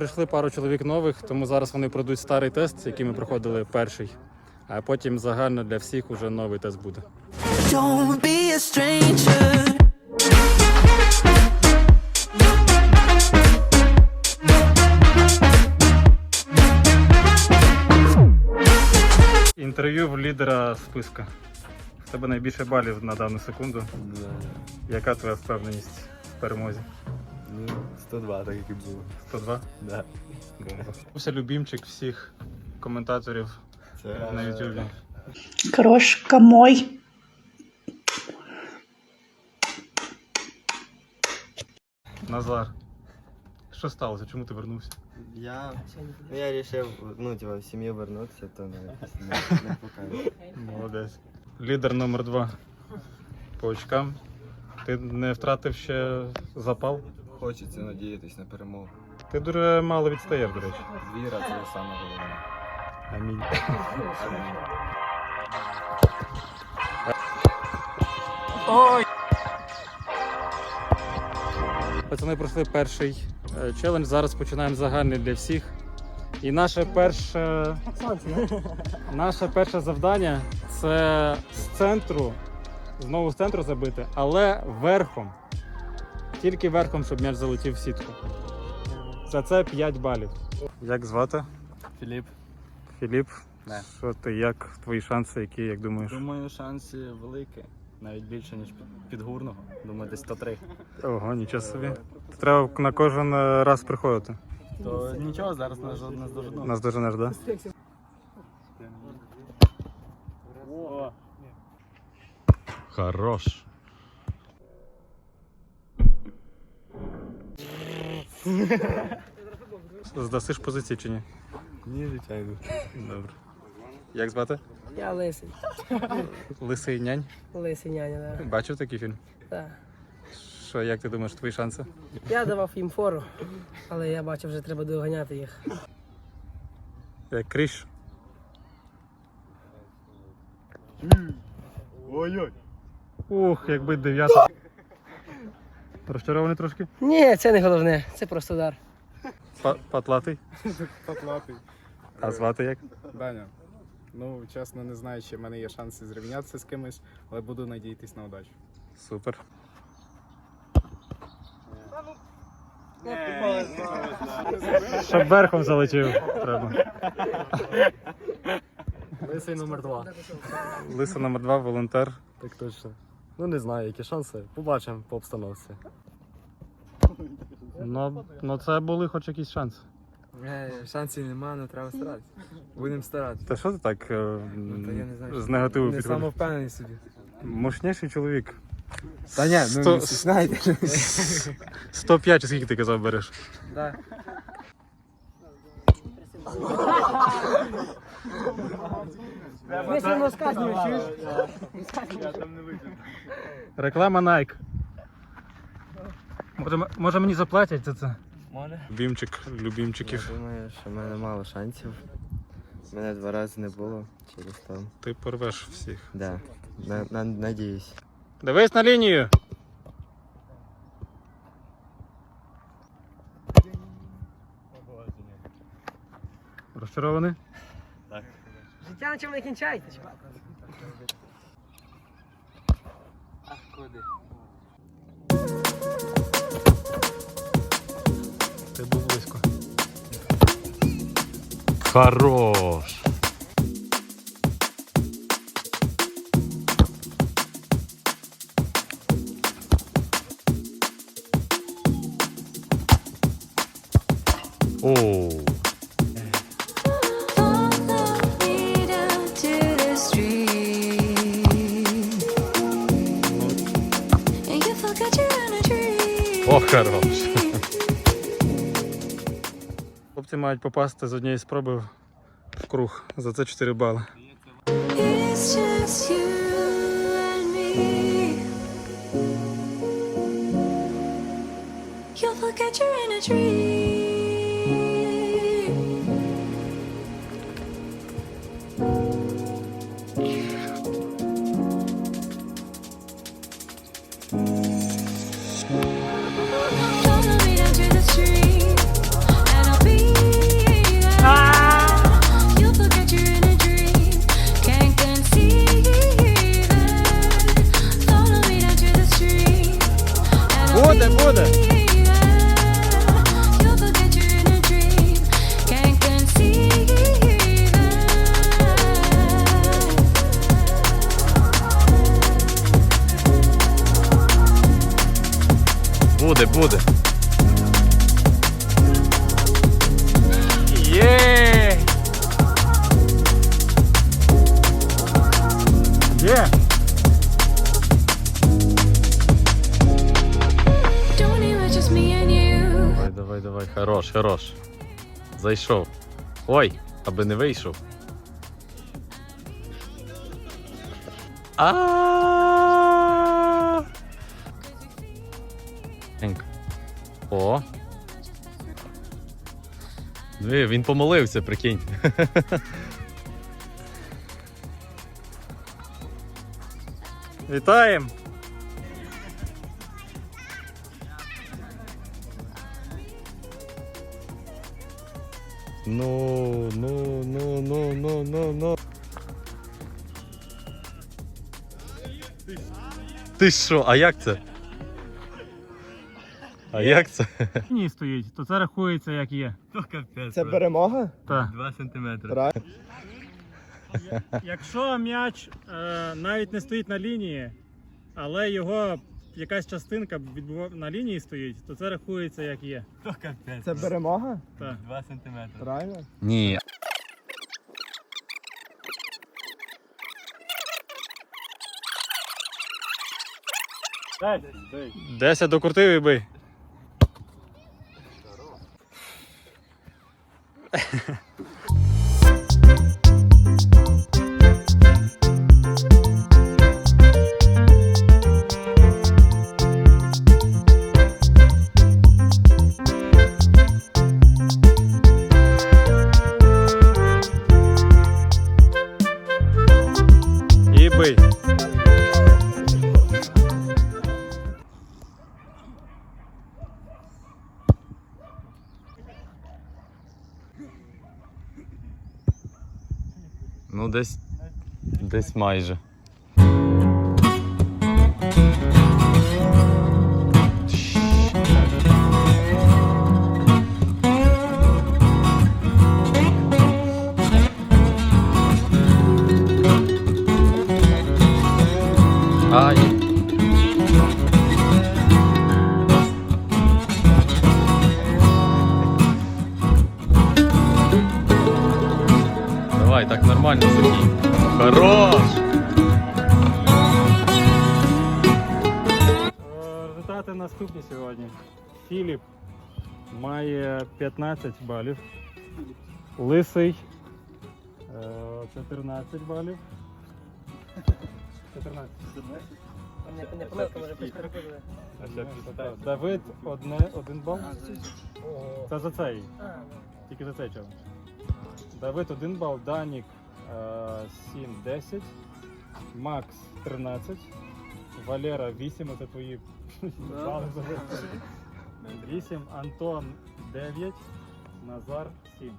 Прийшли пару чоловік нових, тому зараз вони пройдуть старий тест, який ми проходили перший. А потім загально для всіх уже новий тест буде. Don't be a stranger. Інтерв'ю в лідера списка. В тебе найбільше балів на дану секунду. Яка твоя впевненість в перемозі? Ну, 102, так як і було. 102? Да. Це любімчик всіх коментаторів Це на Ютубі. Крошка мой. Назар. Що сталося? Чому ти вернувся? Я, ну, я вирішив, ну, типа, в сім'ю вернутися, то не, не, не покажу. Молодець. Лідер номер два. По очкам. Ти не втратив ще запал? Хочеться надіятись на перемогу. Ти дуже мало відстаєш, до речі. Віра це саме головне. Амінь. Пацани пройшли перший е, челендж. Зараз починаємо загальний для всіх. І наше перше, наше перше завдання це з центру, знову з центру забити, але верхом. Тільки верхом, щоб м'яч залетів в сітку. За це 5 балів. Як звати? Філіп, Філіп. Не. Що ти, як твої шанси, які, як думаєш? думаю, шанси великі. Навіть більше, ніж під, підгурного. Думаю, десь 103. Ого, нічого собі. Треба на кожен е, раз приходити. То нічого, зараз нас здожену. Нас доженеш, так? Да? Хорош. Здасиш позиції чи ні? Ні, звичайно. Добре. Як звати? Я лисий. Лисий нянь. Лисий няня, да. Бачив такий фільм? да. Що, як ти думаєш, твої шанси? Я давав їм фору, але я бачив, вже треба доганяти їх. Як кріш? Ой-ой. Ух, якби дев'ята. Розчарований трошки? Ні, це не головне, це просто удар. Па- Патлатий. Поплатий. А звати як? Даня. Ну, чесно, не знаю, чи в мене є шанси зрівнятися з кимось, але буду надіятись на удачу. Супер. Щоб верхом залетів. Треба. Лисий номер два. Лиса номер два, волонтер. Так точно. Ну не знаю, які шанси. Побачимо по обстановці. Ну, ну це були хоч якісь шанси. Е, Шансів немає, але треба старатися. Будемо старатися. Та що ти так е, Ну, та я не знаю, з що- негативу Не підходиш? самовпевнений собі. Мощніший чоловік. Та ні, ну Сто- не стісняйте. 105 чи скільки ти казав береш? Да. Ми сильно сказуємо, чуєш? Реклама Nike. Може, може мені заплатять за це? Може? Любімчик, любімчиків. Я думаю, що в мене мало шансів. Мене два рази не було через то. Ти порвеш всіх. Да. На, на, надіюсь. Дивись на лінію. Розчарований? Життя на чому не кінчається. чувак. Ти був близько. Хорош. О, хорош. Хлопці мають попасти з однієї спроби в круг. За це 4 бали. It's just you and me. You'll forget you're in a dream. Буде, буде. Є! Є! Давай, давай, давай. Хорош, хорош. Зайшов. Ой, аби не вийшов. А. О. Диви, він помолився, прикинь. Вітаємо! Ну, ну, ну, ну, ну, ну, ну. Ти що, а як це? А як це? Ні, стоїть, то це рахується як є. Це перемога? Так. 2 сантиметри. Якщо м'яч е, навіть не стоїть на лінії, але його якась частинка на лінії стоїть, то це рахується як є. Це перемога? Так. 2 сантиметри. Правильно? Ні. Десять докрутив і бий. І бий. Десь. Десь майже. Ай. Результати наступні сьогодні. Філіп має 15 балів. Лисий е, 14 балів. 14. Не, не помилка, може хтось. Давид одне, один бал. Це за цей. Тільки за цей челендж. Давид 1 бал, Данік е, 7, 10, Макс 13, Валера 8, це твої бали за 8, Антон 9, Назар 7.